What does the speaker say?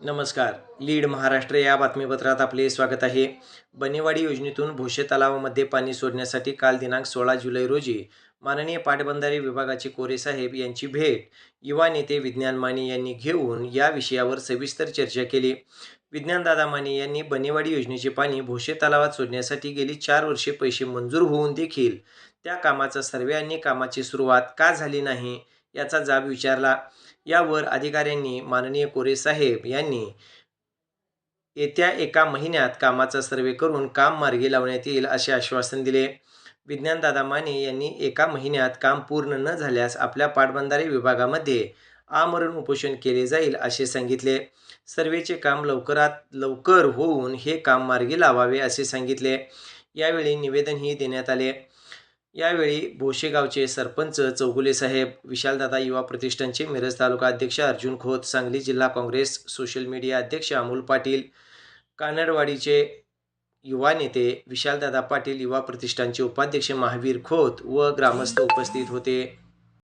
नमस्कार. लीड महाराष्ट्र या बातमीपत्रात आपले स्वागत आहे. बनेवाडी योजनेतून भोसे तलावामध्ये पाणी सोडण्यासाठी काल दिनांक सोळा जुलै रोजी माननीय पाटबंधारे विभागाचे कोरे साहेब यांची भेट युवा नेते विज्ञान माने यांनी घेऊन या विषयावर सविस्तर चर्चा केली. विज्ञानदादा माने यांनी बनेवाडी योजनेचे पाणी भोसे तलावात सोडण्यासाठी गेली चार वर्षे पैसे मंजूर होऊन देखील त्या कामाचा सर्वे आणि कामाची सुरुवात का झाली नाही? याचा जाब विचारला. यावर अधिकाऱ्यांनी माननीय कोरे साहेब यांनी येत्या एका महिन्यात कामाचा सर्वे करून काम मार्गी लावण्यात येईल असे आश्वासन दिले. विज्ञानदादा माने यांनी एका महिन्यात काम पूर्ण न झाल्यास आपल्या पाटबंधारे विभागामध्ये आमरण उपोषण केले जाईल असे सांगितले. सर्वेचे काम लवकरात लवकर होऊन हे काम मार्गी लावावे असे सांगितले. यावेळी निवेदनही देण्यात आले. यावेळी भोशेगावचे सरपंच चौगुले साहेब विशालदादा युवा प्रतिष्ठानचे मिरज तालुका अध्यक्ष अर्जुन खोत सांगली जिल्हा काँग्रेस सोशल मीडिया अध्यक्ष अमोल पाटील कानडवाडीचे युवा नेते विशालदादा पाटील युवा प्रतिष्ठानचे उपाध्यक्ष महावीर खोत व ग्रामस्थ उपस्थित होते.